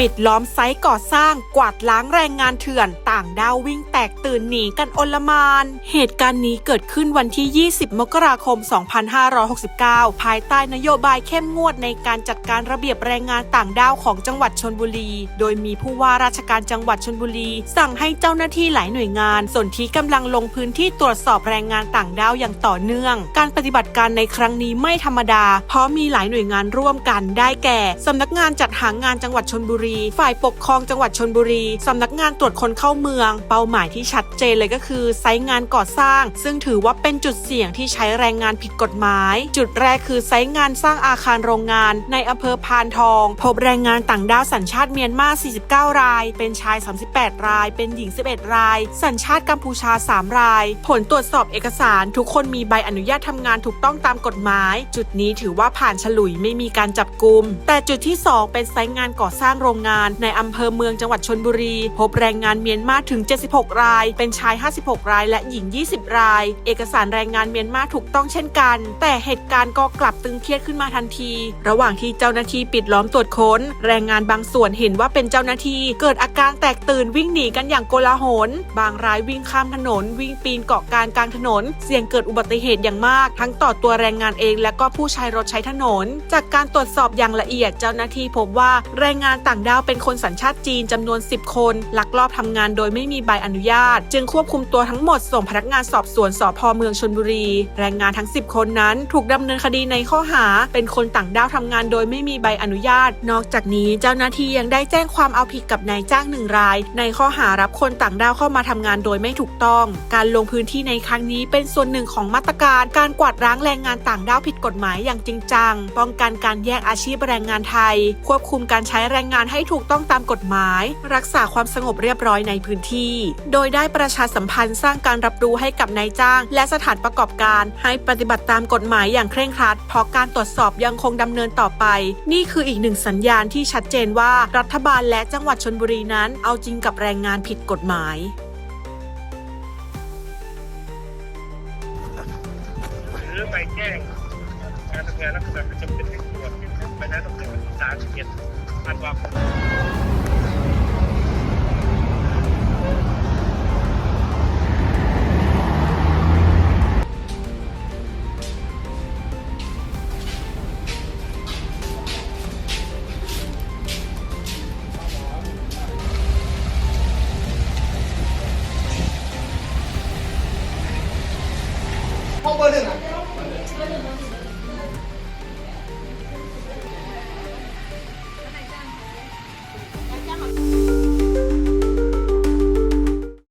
ปิดล้อมไซต์ก่อสร้างกวาดล้างแรงงานเถื่อนต่างด้าววิ่งแตกตื่นหนีกันอลมาน เหตุการณ์นี้เกิดขึ้นวันที่ 20 มกราคม 2569 ภายใต้นโยบายเข้มงวดในการจัดการระเบียบแรงงานต่างด้าวของจังหวัดชนบุรี โดยมีผู้ว่าราชการจังหวัดชนบุรี สั่งให้เจ้าหน้าที่หลายหน่วยงาน ส่วนที่กำลังลงพื้นที่ตรวจสอบแรงงานต่างด้าวอย่างต่อเนื่อง การปฏิบัติการในครั้งนี้ไม่ธรรมดา เพราะมีหลายหน่วยงานร่วมกันได้แก่สำนักงานจัดหางานจังหวัดชนบุรีฝ่ายปกครองจังหวัดชนบุรีสำนักงานตรวจคนเข้าเมือง เป้าหมายที่ชัดเจนเลยก็คือไซต์งานก่อสร้าง ซึ่งถือว่าเป็นจุดเสี่ยงที่ใช้แรงงานผิดกฎหมาย จุดแรกคือไซต์งานสร้างอาคารโรงงาน ในอำเภอพานทอง พบแรงงานต่างด้าวสัญชาติเมียนมา 49 ราย เป็นชาย 38 ราย เป็นหญิง 11 ราย สัญชาติกัมพูชา 3 ราย ผลตรวจสอบเอกสารทุกคนมีใบอนุญาตทำงานถูกต้องตามกฎหมาย จุดนี้ถือว่าผ่านฉลุยไม่มีการจับกลุม แต่จุดที่ 2 เป็นไซต์งานก่อสร้างโรงงานในอำเภอเมืองจังหวัดชนบุรี พบแรงงานเมียนมาถึง 76 ราย เป็นชาย 56 ราย และหญิง 20 ราย เอกสารแรงงานเมียนมาถูกต้องเช่นกัน แต่เหตุการณ์ก็กลับตึงเครียดขึ้นมาทันที ระหว่างที่เจ้าหน้าที่ปิดล้อมตรวจค้น แรงงานบางส่วนเห็นว่าเป็นเจ้าหน้าที่ เกิดอาการแตกตื่นวิ่งหนีกันอย่างโกลาหล บางรายวิ่งข้ามถนน วิ่งปีนเกาะกลางกลางถนน เสี่ยงเกิดอุบัติเหตุอย่างมาก ทั้งต่อตัวแรงงานเองและก็ผู้ใช้รถใช้ถนน จากการตรวจสอบอย่างละเอียดเจ้าหน้าที่พบว่าแรงงานต่างด้าวเป็นคนสัญชาติจีนจำนวน 10 คน ลักลอบทำงานโดยไม่มีใบอนุญาต จึงควบคุมตัวทั้งหมดส่งพนักงานสอบสวนสพเมืองชนบุรี แรงงานทั้ง 10 คนนั้น ถูกดำเนินคดีในข้อหา เป็นคนต่างด้าวทำงานโดยไม่มีใบอนุญาต นอกจากนี้เจ้าหน้าที่ยังได้แจ้งความเอาผิดกับนายจ้างหนึ่งราย ในข้อหารับคนต่างด้าวเข้ามาทำงานโดยไม่ถูกต้อง การลงพื้นที่ในครั้งนี้เป็นส่วนหนึ่งของมาตรการการกวาดล้างแรงงานต่างด้าวผิดกฎหมายอย่างจริงจัง ป้องกันการแยกอาชีพแรงงานไทย ควบคุมการใช้แรงงานให้ถูกต้องตามกฎหมาย รักษาความสงบเรียบร้อยในพื้นที่ โดยได้ประชาสัมพันธ์สร้างการรับรู้ให้กับนายจ้าง และสถานประกอบการ ให้ปฏิบัติตามกฎหมายอย่างเคร่งครัดเพราะการตรวจสอบยังคงดำเนินต่อไป นี่คืออีกหนึ่งสัญญาณที่ชัดเจนว่ารัฐบาลและจังหวัดชนบุรีนั้น เอาจริงกับแรงงานผิดกฎหมายหรือไปแจ้งการทำงานลักษณะประจำเป็นเร่งด่วไปนั้นต้องเป็นวันที่สามสิบเอ็ด พันกว่าอเบอร์หนึ่งอะ